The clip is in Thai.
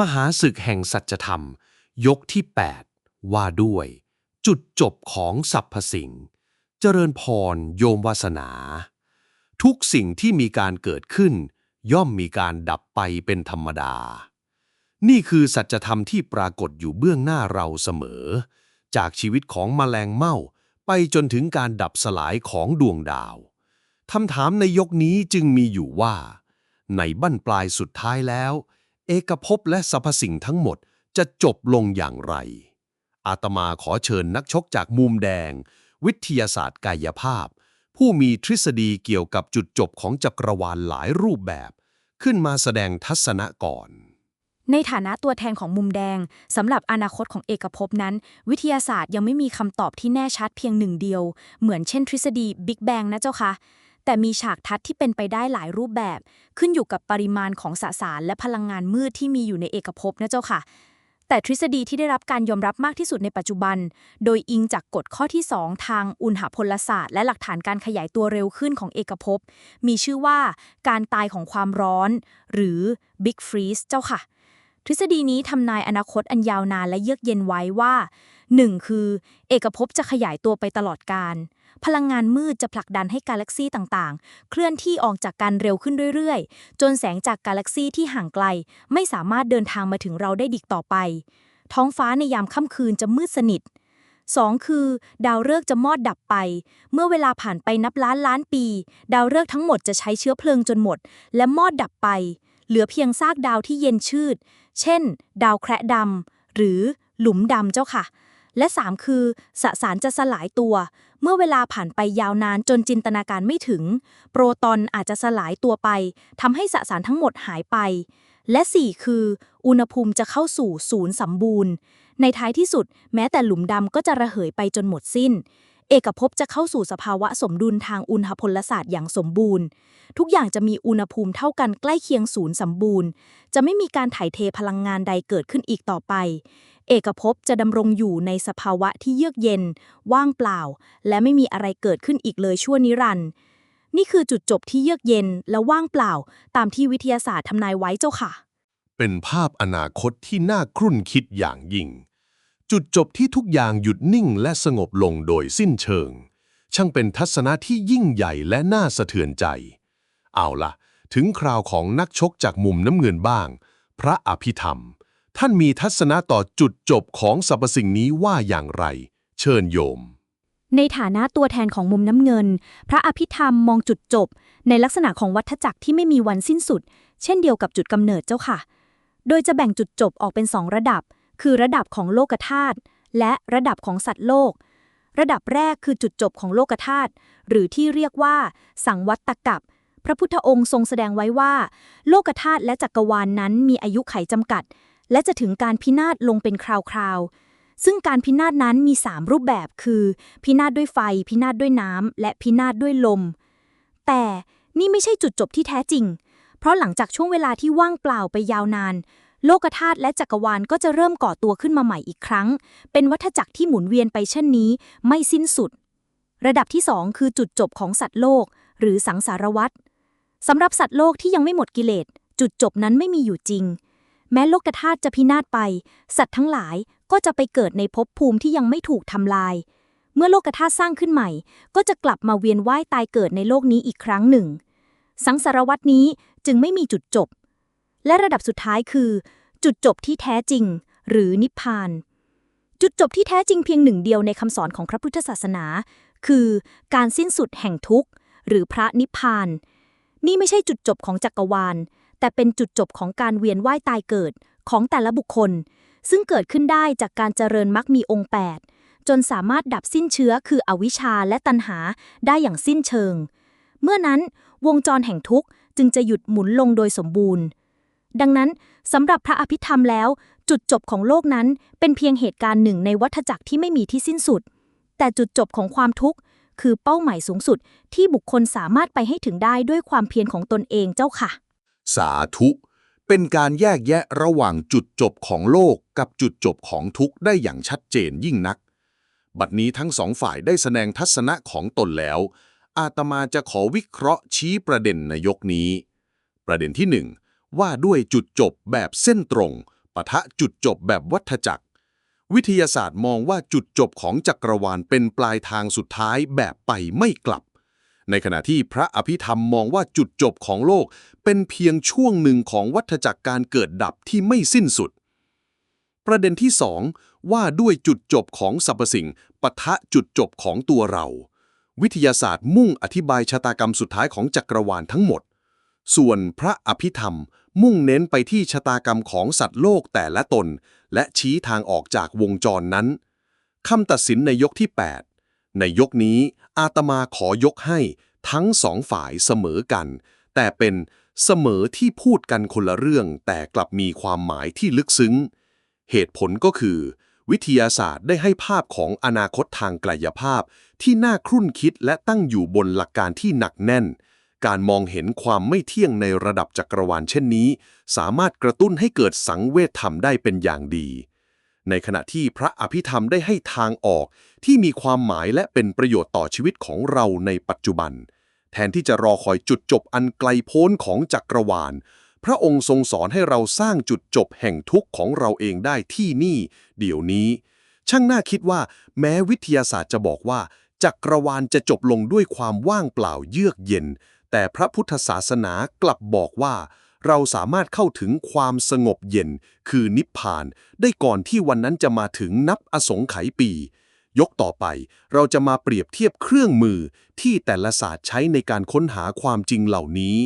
มหาศึกแห่งสัจธรรม ยกที่ 8 ว่าด้วย จุดจบของสรรพสิ่ง เจริญพรโยมวาสนา ทุกสิ่งที่มีการเกิดขึ้น ย่อมมีการดับไปเป็นธรรมดา นี่คือสัจธรรมที่ปรากฏอยู่เบื้องหน้าเราเสมอ จากชีวิตของแมลงเม่าไปจนถึงการดับสลายของดวงดาวคำถามในยกนี้จึงมีอยู่ว่า ในบั้นปลายสุดท้ายแล้ว เอกภพและสรรพสิ่งทั้งหมดจะจบลงอย่างไร อาตมาขอเชิญนักชกจากมุมแดง วิทยาศาสตร์กายภาพ ผู้มีทฤษฎีเกี่ยวกับจุดจบของจักรวาลหลายรูปแบบ ขึ้นมาแสดงทัศนะก่อน ในฐานะตัวแทนของมุมแดงสำหรับอนาคตของเอกภพนั้น วิทยาศาสตร์ยังไม่มีคำตอบที่แน่ชัดเพียงหนึ่งเดียว เหมือนเช่นทฤษฎีบิ๊กแบงนะเจ้าคะ แต่มีฉากทัดที่เป็นไปได้หลายรูปแบบ ขึ้นอยู่กับปริมาณของสสารและพลังงานมืดที่มีอยู่ในเอกภพนะเจ้าค่ะ แต่ทฤษฎีที่ได้รับการยอมรับมากที่สุดในปัจจุบัน โดยอิงจากกฎข้อที่ 2 ทางอุณหพลศาสตร์และหลักฐานการขยายตัวเร็วขึ้นของเอกภพ มีชื่อว่าการตายของความร้อน หรือ Big Freeze เจ้าค่ะทฤษฎีนี้ทำนายอนาคตอันยาวนานและเยือกเย็นไว้ว่า 1. คือ เอกภพจะขยายตัวไปตลอดกาลพลังงานมืดจะผลักดันให้กาแล็กซีต่างๆ เคลื่อนที่ออกจากกันเร็วขึ้นเรื่อยๆ จนแสงจากกาแล็กซีที่ห่างไกล ไม่สามารถเดินทางมาถึงเราได้ดิกต่อไป ท้องฟ้าในยามค่ำคืนจะมืดสนิท 2. คือ ดาวฤกษ์จะมอดดับไป เมื่อเวลาผ่านไปนับล้านล้านปี ดาวฤกษ์ทั้งหมดจะใช้เชื้อเพลิงจนหมด และมอดดับไป เหลือเพียงซากดาวที่เย็นชืด เช่น ดาวแคระดำหรือหลุมดำเจ้าค่ะ และ 3 คือ สสารจะสลายตัว เมื่อเวลาผ่านไปยาวนานจนจินตนาการไม่ถึง โปรตอนอาจจะสลายตัวไปทำให้สสารทั้งหมดหายไป และ 4 คือ อุณหภูมิจะเข้าสู่ศูนย์สมบูรณ์ ในท้ายที่สุด แม้แต่หลุมดำก็จะระเหยไปจนหมดสิ้น เอกภพจะเข้าสู่สภาวะสมดุลทางอุณหพลศาสตร์อย่างสมบูรณ์ ทุกอย่างจะมีอุณหภูมิเท่ากันใกล้เคียงศูนย์สมบูรณ์ จะไม่มีการถ่ายเทพลังงานใดเกิดขึ้นอีกต่อไป เอกภพจะดำรงอยู่ในสภาวะที่เยือกเย็น ว่างเปล่า และไม่มีอะไรเกิดขึ้นอีกเลยชั่วนิรันดร์นี่คือจุดจบที่เยือกเย็นและว่างเปล่า ตามที่วิทยาศาสตร์ทำนายไว้เจ้าค่ะ เป็นภาพอนาคตที่น่าครุ่นคิดอย่างยิ่ง จุดจบที่ทุกอย่างหยุดนิ่งและสงบลงโดยสิ้นเชิง ช่างเป็นทัศนะที่ยิ่งใหญ่และน่าสะเทือนใจ เอาล่ะถึงคราวของนักชกจากมุมน้ำเงินบ้าง พระอภิธรรม ท่านมีทัศนะต่อจุดจบของสรรพสิ่งนี้ว่าอย่างไร เชิญโยม ในฐานะตัวแทนของมุมน้ำเงิน พระอภิธรรมมองจุดจบ ในลักษณะของวัฏจักรที่ไม่มีวันสิ้นสุด เช่นเดียวกับจุดกำเนิดเจ้าค่ะ โดยจะแบ่งจุดจบออกเป็นสองระดับ คือระดับของโลกธาตุและระดับของสัตว์โลก ระดับแรกคือจุดจบของโลกธาตุหรือที่เรียกว่า สังวัตตกับพระพุทธองค์ทรงแสดงไว้ว่า โลกธาตุและจักรวาลนนั้นมีอายุไขจำกัด และจะถึงการพินาศลงเป็นคราวๆ ซึ่งการพินาศนั้นมี 3 รูปแบบคือ พินาศด้วยไฟ พินาศด้วยน้ำ และพินาศด้วยลม แต่นี่ไม่ใช่จุดจบที่แท้จริง เพราะหลังจากช่วงเวลาที่ว่างเปล่าไปยาวนาน โลกธาตุและจักรวาลก็จะเริ่มก่อตัวขึ้นมาใหม่อีกครั้ง เป็นวัฏจักรที่หมุนเวียนไปเช่นนี้ไม่สิ้นสุด ระดับที่ 2 คือจุดจบของสัตว์โลก หรือสังสารวัฏสำหรับสัตว์โลกที่ยังไม่หมดกิเลสจุดจบนั้นไม่มีอยู่จริง แม้โลกธาตุจะพินาศไป สัตว์ทั้งหลายก็จะไปเกิดในภพภูมิที่ยังไม่ถูกทำลาย เมื่อโลกธาตุสร้างขึ้นใหม่ ก็จะกลับมาเวียนว่ายตายเกิดในโลกนี้อีกครั้งหนึ่ง สังสารวัตนี้จึงไม่มีจุดจบ และระดับสุดท้ายคือ จุดจบที่แท้จริง หรือนิพพาน จุดจบที่แท้จริงเพียงหนึ่งเดียวในคำสอนของพระพุทธศาสนา คือการสิ้นสุดแห่งทุกข์ หรือพระนิพพาน นี่ไม่ใช่จุดจบของจักรวาล แต่เป็นจุดจบของการเวียนว่ายตายเกิดของแต่ละบุคคล ซึ่งเกิดขึ้นได้จากการเจริญมรรคมีองค์ 8 จนสามารถดับสิ้นเชื้อคืออวิชชาและตัณหาได้อย่างสิ้นเชิง เมื่อนั้นวงจรแห่งทุกข์จึงจะหยุดหมุนลงโดยสมบูรณ์ ดังนั้นสำหรับพระอภิธรรมแล้ว จุดจบของโลกนั้นเป็นเพียงเหตุการณ์หนึ่งในวัฏจักรที่ไม่มีที่สิ้นสุด แต่จุดจบของความทุกข์คือเป้าหมายสูงสุดที่บุคคลสามารถไปให้ถึงได้ด้วยความเพียรของตนเองเจ้าค่ะ สาธุ เป็นการแยกแยะระหว่างจุดจบของโลกกับจุดจบของทุกข์ได้อย่างชัดเจนยิ่งนัก บัดนี้ทั้งสองฝ่ายได้แสดงทัศนะของตนแล้ว อาตมาจะขอวิเคราะห์ชี้ประเด็นในยกนี้ ประเด็นที่หนึ่งว่าด้วยจุดจบแบบเส้นตรงปะทะจุดจบแบบวัฏจักร วิทยาศาสตร์มองว่าจุดจบของจักรวาลเป็นปลายทางสุดท้ายแบบไปไม่กลับ ในขณะที่พระอภิธรรมมองว่าจุดจบของโลก เป็นเพียงช่วงหนึ่งของวัฏจักรการเกิดดับที่ไม่สิ้นสุด ประเด็นที่สองว่าด้วยจุดจบของสรรพสิ่งปะทะจุดจบของตัวเรา วิทยาศาสตร์มุ่งอธิบายชะตากรรมสุดท้ายของจักรวาลทั้งหมด ส่วนพระอภิธรรมมุ่งเน้นไปที่ชะตากรรมของสัตว์โลกแต่ละตน และชี้ทางออกจากวงจรนั้นคำตัดสินในยกที่ 8 ในยกนี้อาตมาขอยกให้ทั้งสองฝ่ายเสมอกัน แต่เป็นเสมอที่พูดกันคนละเรื่อง แต่กลับมีความหมายที่ลึกซึ้ง เหตุผลก็คือ วิทยาศาสตร์ได้ให้ภาพของอนาคตทางกายภาพ ที่น่าครุ่นคิดและตั้งอยู่บนหลักการที่หนักแน่น การมองเห็นความไม่เที่ยงในระดับจักรวาลเช่นนี้ สามารถกระตุ้นให้เกิดสังเวชธรรมได้เป็นอย่างดี ในขณะที่พระอภิธรรมได้ให้ทางออกที่มีความหมายและเป็นประโยชน์ต่อชีวิตของเราในปัจจุบัน แทนที่จะรอคอยจุดจบอันไกลโพ้นของจักรวาล พระองค์ทรงสอนให้เราสร้างจุดจบแห่งทุกข์ของเราเองได้ที่นี่ เดี๋ยวนี้ ช่างน่าคิดว่า แม้วิทยาศาสตร์จะบอกว่า จักรวาลจะจบลงด้วยความว่างเปล่าเยือกเย็น แต่พระพุทธศาสนากลับบอกว่า เราสามารถเข้าถึงความสงบเย็น คือนิพพาน ได้ก่อนที่วันนั้นจะมาถึงนับอสงไขยปี ยกต่อไป เราจะมาเปรียบเทียบเครื่องมือที่แต่ละศาสตร์ใช้ในการค้นหาความจริงเหล่านี้